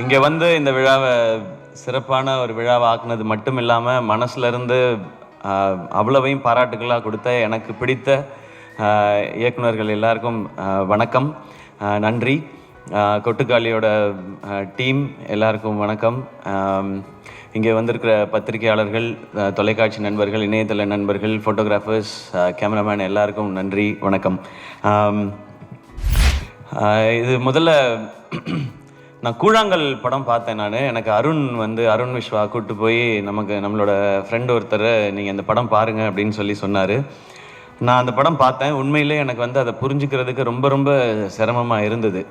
இங்கே வந்து இந்த விழாவை சிறப்பான ஒரு விழாவை ஆக்குனது மட்டும் இல்லாமல் மனசுலேருந்து அவ்வளவையும் பாராட்டுகளாக கொடுத்த எனக்கு பிடித்த இயக்குனர்கள் எல்லாருக்கும் வணக்கம். நன்றி. கொட்டுக்காளியோட டீம் எல்லாருக்கும் வணக்கம். இங்கே வந்திருக்கிற பத்திரிகையாளர்கள் தொலைக்காட்சி நண்பர்கள் இணையதள நண்பர்கள் ஃபோட்டோகிராஃபர்ஸ் கேமராமேன் எல்லாருக்கும் நன்றி வணக்கம். இது முதல்ல நான் கூழாங்கல் படம் பார்த்தேன் நான். எனக்கு அருண் வந்து அருண் விஸ்வா கூப்பிட்டு போய் நமக்கு நம்மளோட ஃப்ரெண்ட் ஒருத்தர் நீங்கள் இந்த படம் பாருங்க அப்படின்னு சொல்லி சொன்னார். நான் அந்த படம் பார்த்தேன். உண்மையிலே எனக்கு வந்து அதை புரிஞ்சுக்கிறதுக்கு ரொம்ப ரொம்ப சிரமமாக இருந்தது.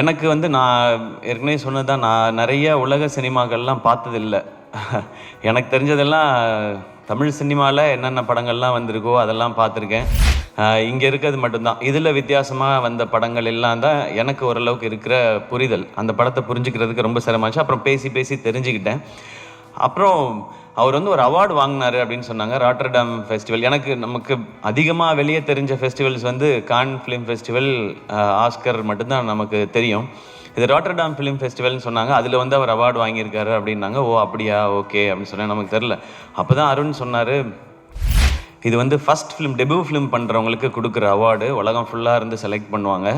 எனக்கு வந்து நான் ஏற்கனவே சொன்னதான் நான் நிறைய உலக சினிமாக்கள்லாம் பார்த்ததில்லை. எனக்கு தெரிஞ்சதெல்லாம் தமிழ் சினிமாவில் என்னென்ன படங்கள்லாம் வந்திருக்கோ அதெல்லாம் பார்த்துருக்கேன். இங்கே இருக்கிறது மட்டும்தான். இதில் வித்தியாசமாக வந்த படங்கள் எல்லாம் தான் எனக்கு ஓரளவுக்கு இருக்கிற புரிதல். அந்த படத்தை புரிஞ்சுக்கிறதுக்கு ரொம்ப சிரமமாச்சு அப்புறம் பேசி பேசி தெரிஞ்சுக்கிட்டேன். அப்புறம் அவர் வந்து ஒரு அவார்டு வாங்கினாரு அப்படின்னு சொன்னாங்க ராட்டர்டாம் ஃபெஸ்டிவல் எனக்கு நமக்கு அதிகமாக வெளியே தெரிஞ்ச ஃபெஸ்டிவல்ஸ் வந்து கான் ஃபிலிம் ஃபெஸ்டிவல் ஆஸ்கர் மட்டும்தான் நமக்கு தெரியும். இது ராட்டர்டாம் ஃபிலிம் ஃபெஸ்டிவல்னு சொன்னாங்க. அதில் வந்து அவர் அவார்டு வாங்கியிருக்காரு அப்படின்னாங்க. ஓ அப்படியா? ஓகே அப்படின்னு சொன்னேன். நமக்கு தெரில அப்போ தான் அருண் சொன்னார் இது வந்து ஃபஸ்ட் ஃபிலிம் டெபியூ ஃபிலிம் பண்ணுறவங்களுக்கு கொடுக்குற அவார்டு உலகம் ஃபுல்லாக இருந்து செலக்ட் பண்ணுவாங்க.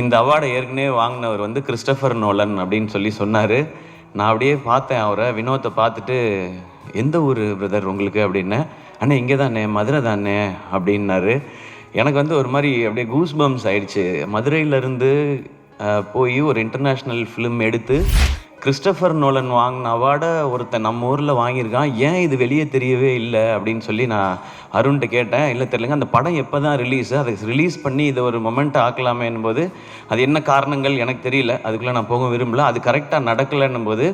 இந்த அவார்டை ஏற்கனவே வாங்கினவர் வந்து கிறிஸ்டபர் நோலன் அப்படின்னு சொல்லி சொன்னார். நான் அப்படியே பார்த்தேன் அவரை. வினோத்தை பார்த்துட்டு எந்த ஊர் பிரதர் உங்களுக்கு? அப்படின்னு. அண்ணே இங்கே தானே மதுரை தானே அப்படின்னாரு. எனக்கு வந்து ஒரு மாதிரி அப்படியே கூஸ் பம்ஸ் ஆயிடுச்சு. மதுரையிலேருந்து போய் ஒரு இன்டர்நேஷ்னல் ஃபிலிம் எடுத்து கிறிஸ்டபர் நோலன் வாங்கின அவார்டை ஒருத்தன் நம்ம ஊரில் வாங்கியிருக்கான். ஏன் இது வெளியே தெரியவே இல்லை அப்படின்னு சொல்லி நான் அருண்கிட்ட கேட்டேன். இல்லை தெரியலங்க அந்த படம் எப்போ தான் ரிலீஸு அதை ரிலீஸ் பண்ணி இதை ஒரு மொமெண்ட் ஆக்கலாமே போது அது என்ன காரணங்கள் எனக்கு தெரியல. அதுக்குள்ளே நான் போக விரும்பல. அது கரெக்டாக நடக்கலைன்னும் போது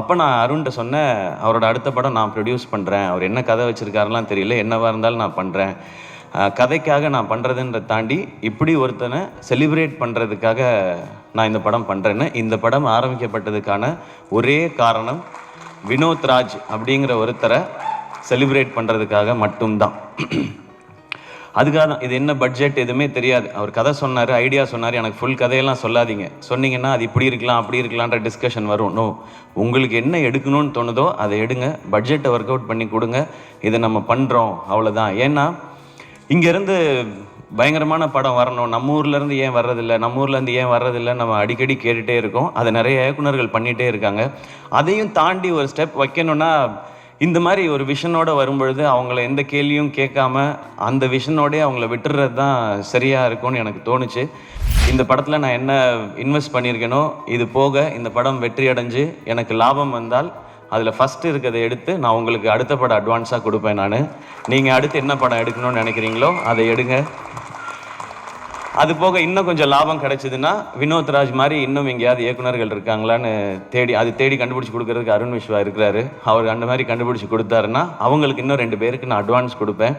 அப்போ நான் அருண்கிட்ட சொன்னேன் அவரோட அடுத்த படம் நான் ப்ரொடியூஸ் பண்ணுறேன் அவர் என்ன கதை வச்சுருக்காருலாம் தெரியல. என்னவாக இருந்தாலும் நான் பண்ணுறேன் கதைக்காக நான் பண்ணுறதுன்ற தாண்டி இப்படி ஒருத்தனை செலிப்ரேட் பண்ணுறதுக்காக நான் இந்த படம் பண்ணுறேன்னு இந்த படம் ஆரம்பிக்கப்பட்டதுக்கான ஒரே காரணம் வினோத் ராஜ் அப்படிங்கிற ஒருத்தரை செலிப்ரேட் பண்ணுறதுக்காக மட்டும்தான். அதுக்காக தான் இது என்ன பட்ஜெட் எதுவுமே தெரியாது. அவர் கதை சொன்னார் ஐடியா சொன்னார். எனக்கு ஃபுல் கதையெல்லாம் சொல்லாதீங்க. சொன்னீங்கன்னா அது இப்படி இருக்கலாம் அப்படி இருக்கலான்ற டிஸ்கஷன் வரும். நோ உங்களுக்கு என்ன எடுக்கணும்னு தோணுதோ அதை எடுங்க. பட்ஜெட்டை ஒர்க் அவுட் பண்ணி கொடுங்க. இதை நம்ம பண்ணுறோம் அவ்வளோதான் ஏன்னா இங்கேருந்து பயங்கரமான படம் வரணும். நம்ம ஊர்லேருந்து ஏன் வர்றதில்லை? நம்ம ஊர்லேருந்து ஏன் வர்றதில்லை? நம்ம அடிக்கடி கேட்டுகிட்டே இருக்கோம். அதை நிறைய இயக்குனர்கள் பண்ணிகிட்டே இருக்காங்க. அதையும் தாண்டி ஒரு ஸ்டெப் வைக்கணும்னா இந்த மாதிரி ஒரு விஷனோட வரும்பொழுது அவங்கள எந்த கேள்வியும் கேட்காம அந்த விஷனோடே அவங்கள விட்டுறது தான் சரியாக இருக்கும்னு எனக்கு தோணுச்சு. இந்த படத்தில் நான் என்ன இன்வெஸ்ட் பண்ணியிருக்கேனோ இது போக இந்த படம் வெற்றி அடைஞ்சு எனக்கு லாபம் வந்தால் அதில் ஃபஸ்ட்டு இருக்கிறத எடுத்து நான் உங்களுக்கு அடுத்த படம் அட்வான்ஸாக கொடுப்பேன் நான். நீங்கள் அடுத்து என்ன படம் எடுக்கணும்னு நினைக்கிறீங்களோ அதை எடுங்க. அது போக இன்னும் கொஞ்சம் லாபம் கிடைச்சதுன்னா வினோத் ராஜ் மாதிரி இன்னும் எங்கேயாவது இயக்குனர்கள் இருக்காங்களான்னு தேடி அது தேடி கண்டுபிடிச்சி கொடுக்கறதுக்கு அருண் விஸ்வா இருக்கிறாரு. அவர் அந்த மாதிரி கண்டுபிடிச்சி கொடுத்தாருன்னா அவங்களுக்கு இன்னும் ரெண்டு பேருக்கு நான் அட்வான்ஸ் கொடுப்பேன்.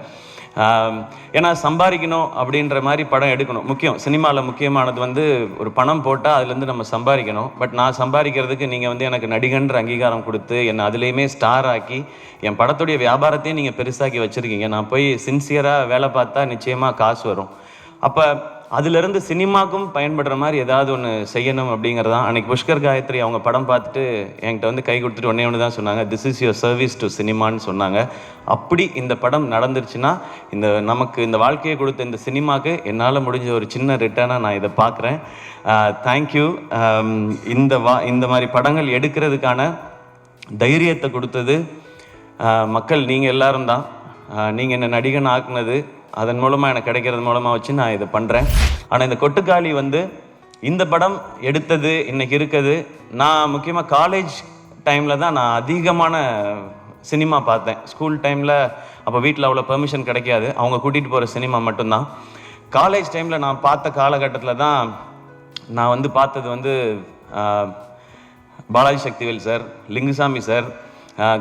ஏன்னா சம்பாதிக்கணும் அப்படின்ற மாதிரி படம் எடுக்கணும். முக்கியம் சினிமாவில் முக்கியமானது வந்து ஒரு பணம் போட்டால் அதுலேருந்து நம்ம சம்பாதிக்கணும். பட் நான் சம்பாதிக்கிறதுக்கு நீங்கள் வந்து எனக்கு நடிகன்ற அங்கீகாரம் கொடுத்து என்னை அதுலேயுமே ஸ்டார் ஆக்கி என் படத்துடைய வியாபாரத்தையும் நீங்கள் பெருசாக்கி வச்சுருக்கீங்க. நான் போய் சின்சியராக வேலை பார்த்தா நிச்சயமாக காசு வரும். அப்போ அதிலிருந்து சினிமாக்கும் பயன்படுற மாதிரி ஏதாவது ஒன்று செய்யணும் அப்படிங்கிறதான். அன்றைக்கி புஷ்கர் காயத்ரி அவங்க படம் பார்த்துட்டு என்கிட்ட வந்து கை கொடுத்துட்டு ஒன்றே ஒன்று தான் சொன்னாங்க. This is your service to சினிமான்னு சொன்னாங்க. அப்படி இந்த படம் நடந்துருச்சுன்னா இந்த நமக்கு இந்த வாழ்க்கையை கொடுத்த இந்த சினிமாவுக்கு என்னால் முடிஞ்ச ஒரு சின்ன ரிட்டர்னாக நான் இதை பார்க்குறேன். தேங்க்யூ இந்த வா இந்த மாதிரி படங்கள் எடுக்கிறதுக்கான தைரியத்தை கொடுத்தது மக்கள் நீங்கள் எல்லாரும் தான். நீங்கள் என்ன நடிகன் ஆக்குனது அதன் மூலமாக எனக்கு கிடைக்கிறது மூலமாக வச்சு நான் இதை பண்ணுறேன் ஆனால் இந்த கொட்டுக்காளி வந்து இந்த படம் எடுத்தது இன்னைக்கு இருக்குது. நான் முக்கியமாக காலேஜ் டைமில் தான் நான் அதிகமான சினிமா பார்த்தேன். ஸ்கூல் டைமில் அப்போ வீட்டில் அவ்வளோ பெர்மிஷன் கிடைக்காது. அவங்க கூட்டிகிட்டு போகிற சினிமா மட்டும்தான். காலேஜ் டைமில் நான் பார்த்த காலகட்டத்தில் தான் நான் வந்து பார்த்தது வந்து Balaji Sakthivel sir Lingusamy sir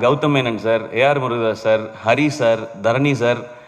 Gautham Menon sir A R Murugadoss sir Hari sir Dharani sir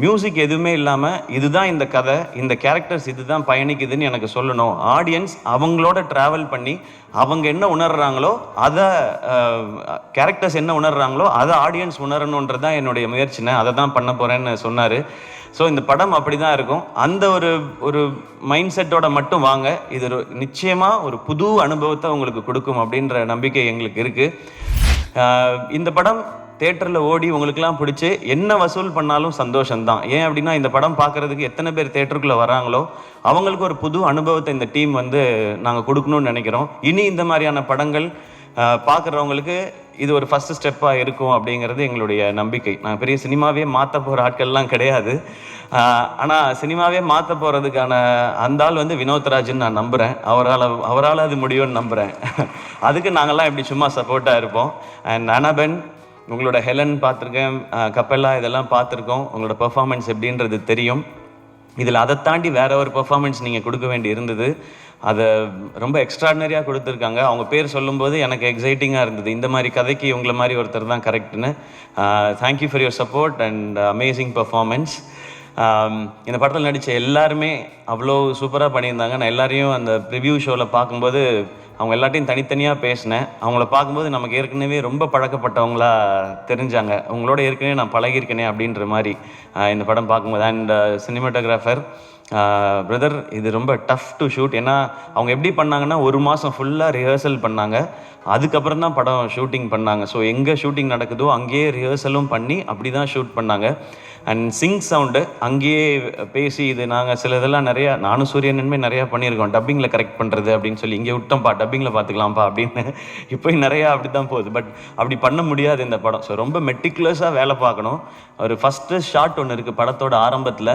music எதுவுமே இல்லாமல் இதுதான் இந்த கதை இந்த கேரக்டர்ஸ் இதுதான் பயணிக்குதுன்னு எனக்கு சொல்லணும். ஆடியன்ஸ் அவங்களோட ட்ராவல் பண்ணி அவங்க என்ன உணர்றாங்களோ அதை கேரக்டர்ஸ் என்ன உணர்றாங்களோ அதை ஆடியன்ஸ் உணரணுன்றது தான் என்னுடைய முயற்சினை அதை தான் பண்ண போகிறேன்னு சொன்னார். ஸோ இந்த படம் அப்படி தான் இருக்கும். அந்த ஒரு ஒரு மைண்ட் செட்டோட மட்டும் வாங்க. இது ஒரு நிச்சயமாக ஒரு புது அனுபவத்தை உங்களுக்கு கொடுக்கும் அப்படின்ற நம்பிக்கை எங்களுக்கு இருக்குது இந்த படம் தேட்டரில் ஓடி உங்களுக்குலாம் பிடிச்சி என்ன வசூல் பண்ணாலும் சந்தோஷம்தான். ஏன் அப்படின்னா இந்த படம் பார்க்குறதுக்கு எத்தனை பேர் தேட்டருக்குள்ளே வராங்களோ அவங்களுக்கு ஒரு புது அனுபவத்தை இந்த டீம் வந்து நாங்கள் கொடுக்கணும்னு நினைக்கிறோம். இனி இந்த மாதிரியான படங்கள் பார்க்குறவங்களுக்கு இது ஒரு ஃபஸ்ட்டு ஸ்டெப்பாக இருக்கும் அப்படிங்கிறது எங்களுடைய நம்பிக்கை. நான் பெரிய சினிமாவே மாற்ற போகிற ஆட்கள்லாம் கிடையாது. ஆனால் சினிமாவே மாற்ற போகிறதுக்கான அந்த ஆள் வந்து வினோத்ராஜ்னு நான் நம்புகிறேன் அவரால் அவரால் அது முடியும்னு நம்புகிறேன் அதுக்கு நாங்கள்லாம் இப்படி சும்மா சப்போர்ட்டாக இருப்போம். அண்ட் அனபென் உங்களோட ஹெலன் பார்த்துருக்கேன் கப்பல்லா இதெல்லாம் பார்த்துருக்கோம். உங்களோட பெர்ஃபார்மன்ஸ் எப்படின்றது தெரியும். இதில் அதை தாண்டி வேற ஒரு பெர்ஃபார்மன்ஸ் நீங்கள் கொடுக்க வேண்டி இருந்தது. அதை ரொம்ப எக்ஸ்ட்ராடினரியாக கொடுத்துருக்காங்க. அவங்க பேர் சொல்லும்போது எனக்கு எக்ஸைட்டிங்காக இருந்தது. இந்த மாதிரி கதைக்கு உங்களை மாதிரி ஒருத்தர் தான் கரெக்டுன்னு thank you for your support and amazing performance இந்த படத்தில் நடித்த எல்லாருமே அவ்வளோ சூப்பராக பண்ணியிருந்தாங்க. நான் எல்லாரையும் அந்த ப்ரிவ்யூ ஷோவில் பார்க்கும்போது அவங்க எல்லாத்தையும் தனித்தனியாக பேசினேன். அவங்கள பார்க்கும்போது நமக்கு ஏற்கனவே ரொம்ப பழக்கப்பட்டவங்களா தெரிஞ்சாங்க. அவங்களோட ஏற்கனவே நான் பழகியிருக்கேனே அப்படின்ற மாதிரி இந்த படம் பார்க்கும்போது. அண்ட் சினிமாட்டோகிராஃபர் பிரதர் இது ரொம்ப டஃப் டு ஷூட் ஏன்னா அவங்க எப்படி பண்ணாங்கன்னா ஒரு மாதம் ஃபுல்லாக ரிஹர்சல் பண்ணாங்க. அதுக்கப்புறம் தான் படம் ஷூட்டிங் பண்ணாங்க. ஸோ எங்கே ஷூட்டிங் நடக்குதோ அங்கேயே ரிஹர்சலும் பண்ணி அப்படி தான் ஷூட் பண்ணாங்க. அண்ட் சிங் சவுண்டு அங்கேயே பேசி இது நாங்கள் சில இதெல்லாம் நிறையா நானும் சூரியனுமே நிறையா பண்ணியிருக்கோம். டப்பிங்கில் கரெக்ட் பண்ணுறது அப்படின்னு சொல்லி இங்கே விட்டோம்ப்பா டப்பிங்கில் பார்த்துக்கலாம்ப்பா அப்படின்னு இப்போ நிறையா அப்படி தான் போகுது. பட் அப்படி பண்ண முடியாது இந்த படம். ஸோ ரொம்ப மெட்டிகுலஸாக வேலை பார்க்கணும். ஒரு ஃபஸ்ட்டு ஷாட் ஒன்று இருக்குது படத்தோட ஆரம்பத்தில்.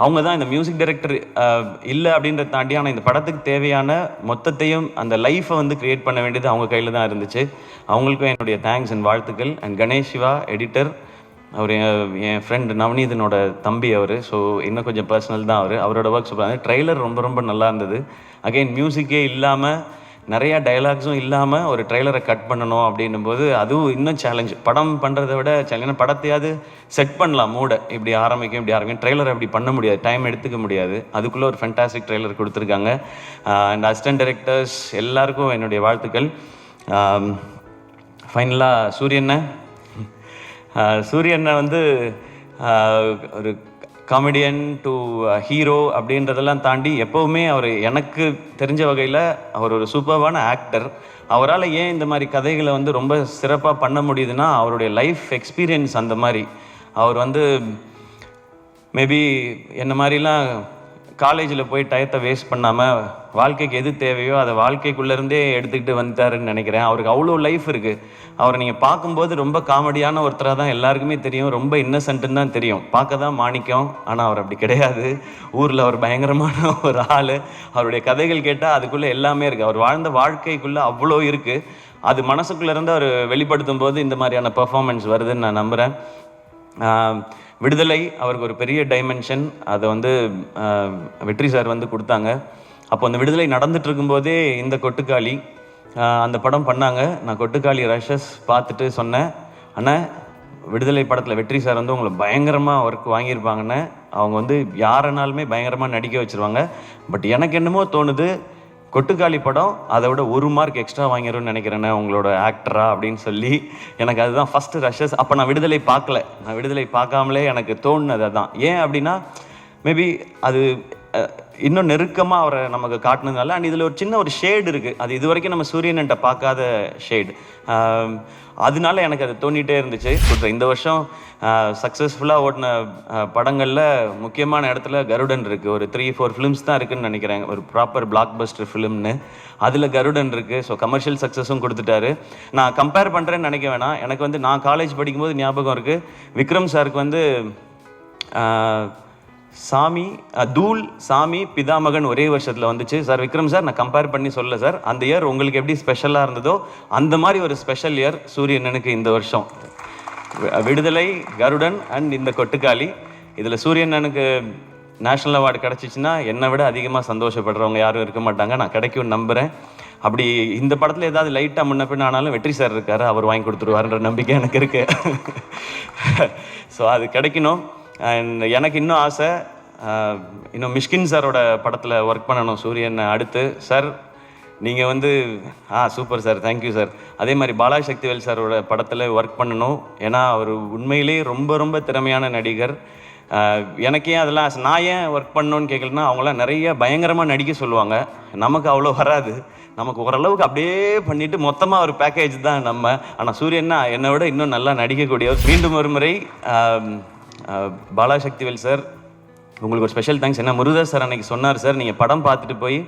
அவங்க தான் இந்த மியூசிக் டைரக்டர் இல்லை அப்படின்றத தாண்டி ஆனால் இந்த படத்துக்கு தேவையான மொத்தத்தையும் அந்த லைஃப்பை வந்து கிரியேட் பண்ண வேண்டியது அவங்க கையில் தான் இருந்துச்சு. அவங்களுக்கும் என்னுடைய தேங்க்ஸ் அண்ட் வாழ்த்துக்கள். அண்ட் கணேஷ் சிவா எடிட்டர் அவர் என் என் ஃப்ரெண்ட் நவநீதனோட தம்பி அவர். ஸோ இன்னும் கொஞ்சம் பர்சனல் தான் அவர். அவரோட ஒர்க் சொல்கிறாங்க ட்ரெய்லர் ரொம்ப ரொம்ப நல்லா இருந்தது. அகைன் மியூசிக்கே இல்லாமல் நிறையா டயலாக்ஸும் இல்லாமல் ஒரு ட்ரெய்லரை கட் பண்ணணும் அப்படின்னும் போது அதுவும் இன்னும் சேலஞ்ச் படம் பண்ணுறதை விட சேலஞ்ச் படத்தையாவது செட் பண்ணலாம் மூடை. இப்படி ஆரம்பிக்கும் இப்படி ஆரம்பிக்கும். ட்ரெய்லர் அப்படி பண்ண முடியாது. டைம் எடுத்துக்க முடியாது. அதுக்குள்ளே ஒரு ஃபென்டாஸ்டிக் ட்ரெய்லர் கொடுத்துருக்காங்க. அண்ட் அசிஸ்டன்ட் டைரக்டர்ஸ் எல்லாருக்கும் என்னுடைய வாழ்த்துக்கள். ஃபைனலாக சூரியண்ண சூரியண்ண வந்து ஒரு காமெடியன் டு ஹீரோ அப்படின்றதெல்லாம் தாண்டி எப்போவுமே அவர் எனக்கு தெரிஞ்ச வகையில் அவர் ஒரு சூப்பர்வான ஆக்டர் அவரால் ஏன் இந்த மாதிரி கதைகளை வந்து ரொம்ப சிறப்பாக பண்ண முடியுதுன்னா அவருடைய லைஃப் எக்ஸ்பீரியன்ஸ் அந்த மாதிரி. அவர் வந்து மேபி என்ன மாதிரிலாம் காலேஜில் போய் டயத்தை வேஸ்ட் பண்ணாமல் வாழ்க்கைக்கு எது தேவையோ அதை வாழ்க்கைக்குள்ளேருந்தே எடுத்துக்கிட்டு வந்துட்டாருன்னு நினைக்கிறேன். அவருக்கு அவ்வளோ லைஃப் இருக்குது அவரை நீங்கள் பார்க்கும்போது ரொம்ப காமெடியான ஒருத்தராக தான் எல்லாருக்குமே தெரியும். ரொம்ப இன்னசென்ட்டுன்னு தான் தெரியும். பார்க்க தான் மாணிக்கம். ஆனால் அவர் அப்படி கிடையாது. ஊரில் அவர் பயங்கரமான ஒரு ஆள். அவருடைய கதைகள் கேட்டால் அதுக்குள்ளே எல்லாமே இருக்குது அவர் வாழ்ந்த வாழ்க்கைக்குள்ளே அவ்வளோ இருக்குது அது மனசுக்குள்ளேருந்து அவர் வெளிப்படுத்தும் போது இந்த மாதிரியான பெர்ஃபார்மன்ஸ் வருதுன்னு நான் நம்புகிறேன் விடுதலை அவருக்கு ஒரு பெரிய டைமென்ஷன் அதை வந்து வெற்றி சார் வந்து கொடுத்தாங்க. அப்போ அந்த விடுதலை நடந்துட்டு இருக்கும்போதே இந்த கொட்டுக்காளி அந்த படம் பண்ணாங்க. நான் கொட்டுக்காளி ரஷஸ் பார்த்துட்டு சொன்னேன். ஆனால் விடுதலை படத்தில் வெற்றி சார் வந்து உங்களை பயங்கரமாக ஒர்க் வாங்கியிருப்பாங்கன்னு. அவங்க வந்து யாரனாலுமே பயங்கரமாக நடிக்க வச்சுருவாங்க. பட் எனக்கு என்னமோ தோணுது கொட்டுக்காளி படம் அதை விட ஒரு மார்க் எக்ஸ்ட்ரா வாங்கிடும்னு நினைக்கிறேனே உங்களோட ஆக்டரா அப்படின்னு சொல்லி எனக்கு அதுதான் ஃபஸ்ட்டு ரஷஸ் அப்போ நான் விடுதலை பார்க்கல. நான் விடுதலை பார்க்காமலே எனக்கு தோணுனது அதுதான் ஏன் அப்படின்னா மேபி அது இன்னும் நெருக்கமாக அவரை நமக்கு காட்டினதுனால அண்ட் இதில் ஒரு சின்ன ஒரு ஷேடு இருக்குது அது இது வரைக்கும் நம்ம சூரியன்கிட்ட பார்க்காத ஷேடு அதனால எனக்கு அது தோண்டிகிட்டே இருந்துச்சு. கொடுத்த இந்த வருஷம் சக்ஸஸ்ஃபுல்லாக ஓட்டின படங்களில் முக்கியமான இடத்துல கருடன் இருக்குது ஒரு த்ரீ ஃபோர் ஃபிலிம்ஸ் தான் இருக்குதுன்னு நினைக்கிறேன். ஒரு ப்ராப்பர் பிளாக் பஸ்டர் ஃபிலிம்னு அதில் கருடன் இருக்குது ஸோ கமர்ஷியல் சக்ஸஸும் கொடுத்துட்டாரு. நான் கம்பேர் பண்ணுறேன்னு நினைக்க வேணாம். எனக்கு வந்து நான் காலேஜ் படிக்கும்போது ஞாபகம் இருக்குது விக்ரம் சாருக்கு வந்து சாமி தூள் சாமி பிதாமகன் ஒரே வருஷத்தில் வந்துச்சு. சார் விக்ரம் சார் நான் கம்பேர் பண்ணி சொல்ல சார். அந்த இயர் உங்களுக்கு எப்படி ஸ்பெஷலாக இருந்ததோ அந்த மாதிரி ஒரு ஸ்பெஷல் இயர் சூரியனனுக்கு இந்த வருஷம். விடுதலை கருடன் அண்ட் இந்த கொட்டுக்காளி. இதில் சூரியனனுக்கு நேஷ்னல் அவார்டு கிடச்சிச்சின்னா என்னை விட அதிகமாக சந்தோஷப்படுறவங்க யாரும் இருக்க மாட்டாங்க. நான் கிடைக்கும் நம்புகிறேன் அப்படி இந்த படத்தில் ஏதாவது லைட்டாக முன்ன பின்ன ஆனாலும் வெற்றி சார் இருக்கார். அவர் வாங்கி கொடுத்துருவாருன்ற நம்பிக்கை எனக்கு இருக்குது ஸோ அது கிடைக்கணும். எனக்கு இன்னும் ஆசை இன்னும் மிஷ்கின் சாரோட படத்தில் ஒர்க் பண்ணணும் சூரியன் அடுத்து. சார் நீங்கள் வந்து ஆ super sir thank you sir அதே மாதிரி பாலா சக்திவேல் சாரோட படத்தில் ஒர்க் பண்ணணும். ஏன்னா அவர் உண்மையிலேயே ரொம்ப ரொம்ப திறமையான நடிகர். எனக்கே அதெல்லாம் ஆசை- நான் ஏன் ஒர்க் பண்ணணும்னு கேட்கலன்னா அவங்களாம் நிறைய பயங்கரமாக நடிக்க சொல்லுவாங்க. நமக்கு அவ்வளோ வராது. நமக்கு ஓரளவுக்கு அப்படியே பண்ணிட்டு மொத்தமாக ஒரு பேக்கேஜ் தான் நம்ம. ஆனால் சூரியன்னா என்னை விட இன்னும் நல்லா நடிக்கக்கூடியவர். மீண்டும் ஒரு முறை பாலா சக்திவேல் சார் உங்களுக்கு ஒரு ஸ்பெஷல் தேங்க்ஸ் என்ன முருகதாஸ் சார் அன்னைக்கு சொன்னார் சார் நீங்கள் படம் பார்த்துட்டு போய்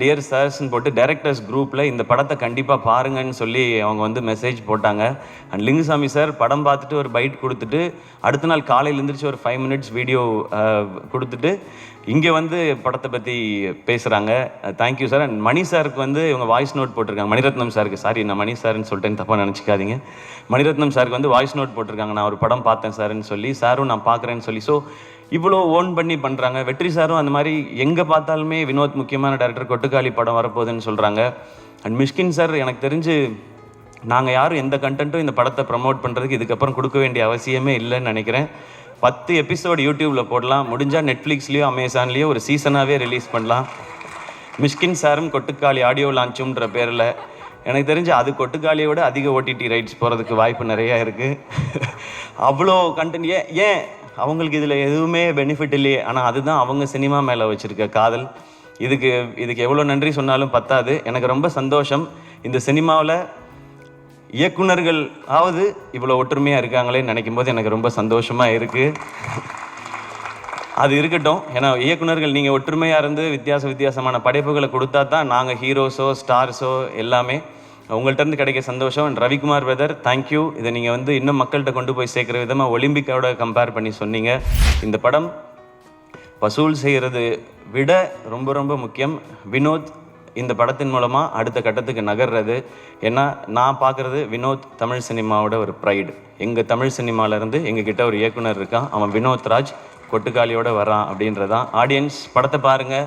டியர் சார்ஸ்ன்னு போட்டு டேரக்டர்ஸ் குரூப்பில் இந்த படத்தை கண்டிப்பாக பாருங்கன்னு சொல்லி அவங்க வந்து மெசேஜ் போட்டாங்க. அண்ட் லிங்குசாமி சார் படம் பார்த்துட்டு ஒரு பைட் கொடுத்துட்டு அடுத்த நாள் காலையில் எழுந்திரிச்சு ஒரு ஃபைவ் மினிட்ஸ் வீடியோ கொடுத்துட்டு இங்கே வந்து படத்தை பற்றி பேசுகிறாங்க தேங்க்யூ சார் அண்ட் மணி சாருக்கு வந்து இவங்க வாய்ஸ் நோட் போட்டிருக்காங்க. மணிரத்னம் சாருக்கு சாரி நான் மணி சார்னு சொல்லிட்டேன்னு தப்பாக நினச்சிக்காதீங்க. மணிரத்னம் சாருக்கு வந்து வாய்ஸ் நோட் போட்டிருக்காங்க. நான் ஒரு படம் பார்த்தேன் சார்னு சொல்லி சாரும் நான் பார்க்குறேன்னு சொல்லி. ஸோ இவ்வளோ ஓன் பண்ணி பண்ணுறாங்க வெற்றி சாரும் அந்த மாதிரி எங்கே பார்த்தாலுமே வினோத் முக்கியமான டேரக்டர் கொட்டுக்காளி படம் வரப்போகுதுன்னு சொல்கிறாங்க அண்ட் மிஷ்கின் சார் எனக்கு தெரிஞ்சு நாங்கள் யாரும் எந்த கண்டென்ட்டும் இந்த படத்தை ப்ரமோட் பண்ணுறதுக்கு இதுக்கப்புறம் கொடுக்க வேண்டிய அவசியமே இல்லைன்னு நினைக்கிறேன். பத்து எபிசோடு யூடியூப்பில் போடலாம். முடிஞ்சால் நெட்ஃப்ளிக்ஸ்லேயோ அமேசான்லேயோ ஒரு சீசனாகவே ரிலீஸ் பண்ணலாம். மிஷ்கின் சாரும் கொட்டுக்காளி ஆடியோ லான்ச்சுன்ற பேரில் எனக்கு தெரிஞ்சு அது கொட்டுக்காளியை விட அதிக ஓடிடி ரைட்ஸ் போகிறதுக்கு வாய்ப்பு நிறையா இருக்குது அவ்வளோ கண்டென்ட் ஏன் ஏன் அவங்களுக்கு இதில் எதுவுமே பெனிஃபிட் இல்லையே. ஆனால் அதுதான் அவங்க சினிமா மேலே வச்சுருக்க காதல். இதுக்கு இதுக்கு எவ்வளோ நன்றி சொன்னாலும் பத்தாது. எனக்கு ரொம்ப சந்தோஷம். இந்த சினிமாவில் இயக்குநர்கள் ஆவது இவ்வளோ ஒற்றுமையாக இருக்காங்களே நினைக்கும் போது எனக்கு ரொம்ப சந்தோஷமாக இருக்குது அது இருக்கட்டும். ஏன்னா இயக்குனர்கள் நீங்கள் ஒற்றுமையாக இருந்து வித்தியாச வித்தியாசமான படைப்புகளை கொடுத்தா தான் நாங்கள் ஹீரோஸோ ஸ்டார்ஸோ எல்லாமே உங்கள்கிட்டருந்து கிடைக்க சந்தோஷம். ரவிக்குமார் வெதர் தேங்க்யூ இதை நீங்கள் வந்து இன்னும் மக்கள்கிட்ட கொண்டு போய் சேர்க்குற விதமாக ஒலிம்பிக்கோட கம்பேர் பண்ணி சொன்னீங்க. இந்த படம் வசூல் செய்கிறது விட ரொம்ப ரொம்ப முக்கியம். வினோத் இந்த படத்தின் மூலமாக அடுத்த கட்டத்துக்கு நகர்றது. ஏன்னா நான் பார்க்குறது வினோத் தமிழ் சினிமாவோட ஒரு ப்ரைடு எங்கள் தமிழ் சினிமாவிலேருந்து எங்கள் கிட்ட ஒரு இயக்குனர் இருக்கான். அவன் வினோத் ராஜ் கொட்டுக்காலியோடு வரான் அப்படின்றதான். ஆடியன்ஸ் படத்தை பாருங்கள்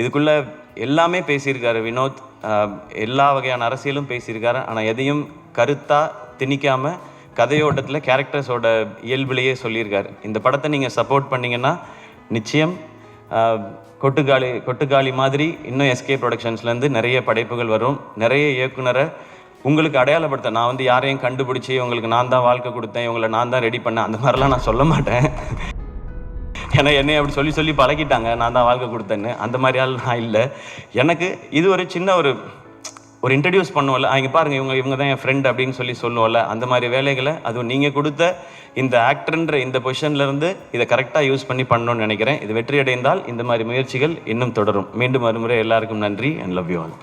இதுக்குள்ளே எல்லாமே பேசியிருக்காரு வினோத். எல்லா வகையான அரசியலும் பேசியிருக்காரு. ஆனால் எதையும் கருத்தாக திணிக்காமல் கதையோட்டத்தில் கேரக்டர்ஸோட இயல்புலேயே சொல்லியிருக்காரு. இந்த படத்தை நீங்கள் சப்போர்ட் பண்ணிங்கன்னா நிச்சயம் கொட்டுக்காளி கொட்டுக்காளி மாதிரி இன்னும் எஸ்கே ப்ரொடக்ஷன்ஸ்லேருந்து நிறைய படைப்புகள் வரும். நிறைய இயக்குனரை உங்களுக்கு அடையாளப்படுத்த நான் வந்து யாரையும் கண்டுபிடிச்சி உங்களுக்கு நான் தான் வாழ்க்கை கொடுத்தேன் இவங்களை நான் தான் ரெடி பண்ணேன் அந்த மாதிரிலாம் நான் சொல்ல மாட்டேன். ஏன்னா என்னை அப்படி சொல்லி சொல்லி பழகிட்டாங்க. நான் தான் வாழ்க்கை கொடுத்தேன்னு. அந்த மாதிரி ஆள் நான் இல்லை. எனக்கு இது ஒரு சின்ன ஒரு ஒரு இன்ட்ரடியூஸ் பண்ணுவோம்ல. அவங்க பாருங்க இவங்க இவங்க தான் என் ஃப்ரெண்ட் அப்படின்னு சொல்லி சொல்லுவோம்ல. அந்த மாதிரி வேலைகளை அதுவும் நீங்கள் கொடுத்த இந்த ஆக்டர்ன்ற இந்த பொசிஷன்லேருந்து இதை கரெக்டாக யூஸ் பண்ணி பண்ணணும்னு நினைக்கிறேன். இது வெற்றி அடைந்தால் இந்த மாதிரி முயற்சிகள் இன்னும் தொடரும். மீண்டும் மறுமுறை எல்லாருக்கும் நன்றி. And love you all